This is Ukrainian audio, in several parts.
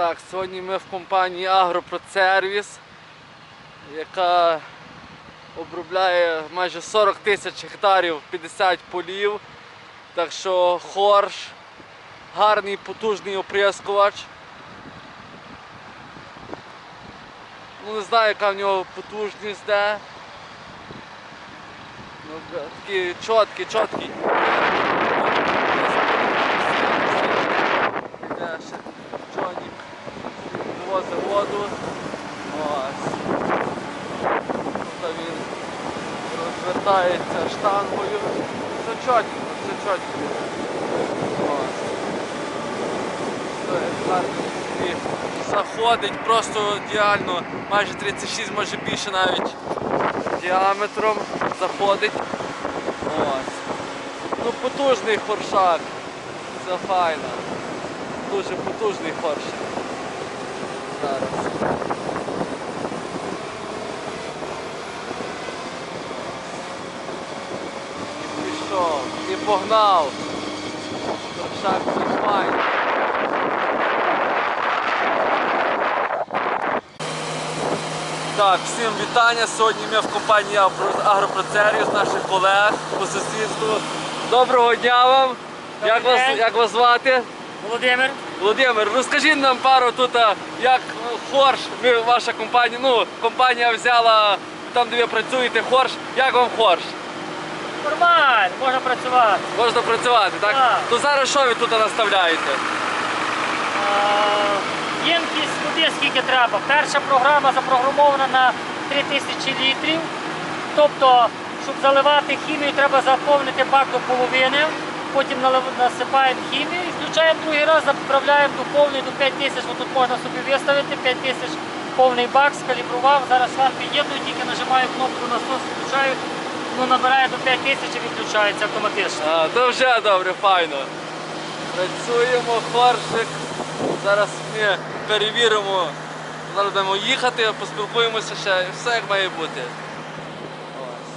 Так, сьогодні ми в компанії Агропроцервіс, яка обробляє майже 40 тисяч гектарів 50 полів. Так що хорш, гарний потужний оприскувач. Ну не знаю, яка в нього потужність де. Ну, такий чіткий, чіткий. Де ще Джонік вивозить воду. Ось. Тут він розвертається штангою. Все. Ось. Все заходить просто ідеально, майже 36, може більше навіть діаметром заходить. Ось. Ну потужний хоршак. Це файно. Дуже потужний хорш. Зараз. І пішов, і погнав. Хоршак це файно. Так, всім вітання. Сьогодні ми в компанії Агро- Агропроцервіс, наших колег по сусідству. Доброго дня вам! Як вас, як вас звати? Володимир, Володимир, розкажіть нам пару тут, як ну, хорш, ми, ваша компанія, ну, компанія взяла там, де ви працюєте, хорш. Як вам хорш? нормально, можна працювати. Можна працювати, так? Так. То зараз що ви тут наставляєте? Е, Ємкість води скільки треба. Перша програма запрограмована на 3000 літрів. Тобто, щоб заливати хімію, треба заповнити бак до половини. Потім насипаємо хімію і включаємо другий раз, заправляємо до повний до 5000. Тут можна собі виставити 5000 повний бак, скалібрував. Зараз вам під'єдную, тільки нажимаю кнопку насос, включаю, ну, набирає до 5000 і відключається автоматично. А, то вже добре, файно. Працюємо, хоршик. Зараз ми перевіримо. Зараз будемо їхати, поспілкуємося ще, і все як має бути. Ось.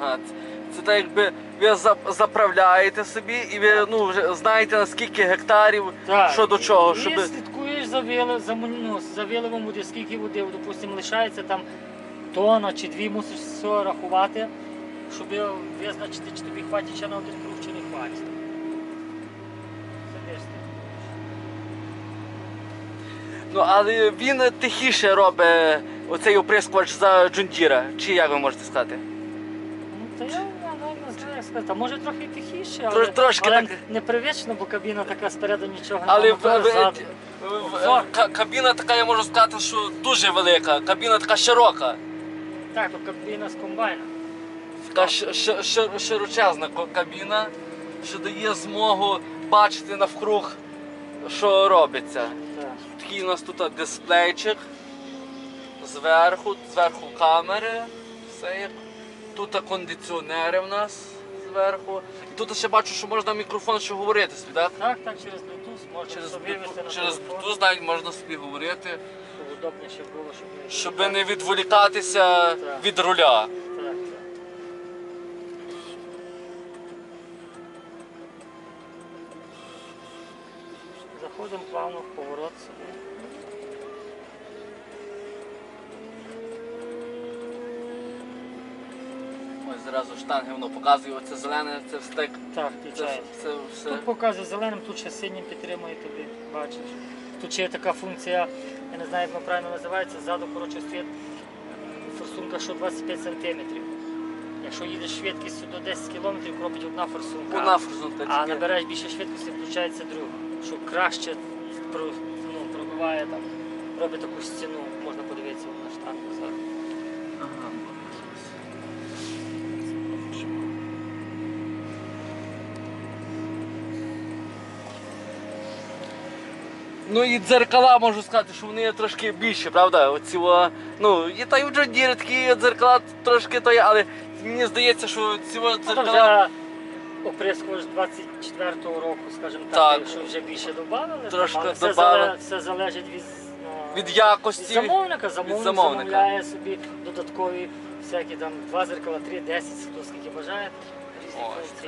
Ага, це, це так якби ви заправляєте собі і ви ну, вже знаєте наскільки гектарів, що до чого, І щоб. слідкуєш за, вили, за, ну, за виливом води, скільки води, допустимо, лишається там тонна чи дві, мусиш все рахувати, щоб визначити, чи тобі хватить ще на один круг, чи не хватить. Сидиш ти. Ну, але він тихіше робить оцей оприскувач за Джундіра. Чи як ви можете сказати? Та я, я навіть не сказати. Може трохи тихіше, Трош- але, трошки але так. непривично, бо кабіна така спереду нічого Але немає. в- мотор в- ззаду. в- в- ка- кабіна така, я можу сказати, що дуже велика. Кабіна така широка. Так, то кабіна з комбайна. Така ши- ши- ши- широчезна ко- кабіна, що дає змогу бачити навкруг, що робиться. Так. Такий у нас тут дисплейчик. Зверху, зверху камери. Все як. Тут кондиціонери в нас зверху. І тут ще бачу, що можна мікрофон ще говорити собі, так? Так, так, через Bluetooth можна Через, собі вивести на через телефон, Bluetooth навіть можна собі говорити, щоб удобніше було, щоб не щоб не відволікатися Так. від руля. Так, так. Заходимо плавно в поворот собі. Ось зразу штанги воно показує, оце зелене, це стик. Так, Це, включається. це все. Тут показує зеленим, тут ще синім підтримує тобі, бачиш. Тут ще є така функція, я не знаю, як вона правильно називається, ззаду коротше стоїть форсунка, що 25 см. Якщо їдеш швидкістю до 10 км, кропить одна форсунка. Одна форсунка А тільки. набираєш більше швидкості, включається друга, що краще про- ну, пробиває там, робить таку стіну, Ну і дзеркала можу сказати, що вони трошки більші, правда? Оці, ну, і та й у Джодірі такі дзеркала трошки то є, але мені здається, що ці дзеркала вже оприскувач 24-го року, скажімо Так. так, якщо вже більше додали, Трошки але все, зале- все залежить від, ну, від від якості. замовника. Замовник замовника. замовляє собі додаткові всякі там два зеркала, три, десять, хто скільки бажає. Різні Ось,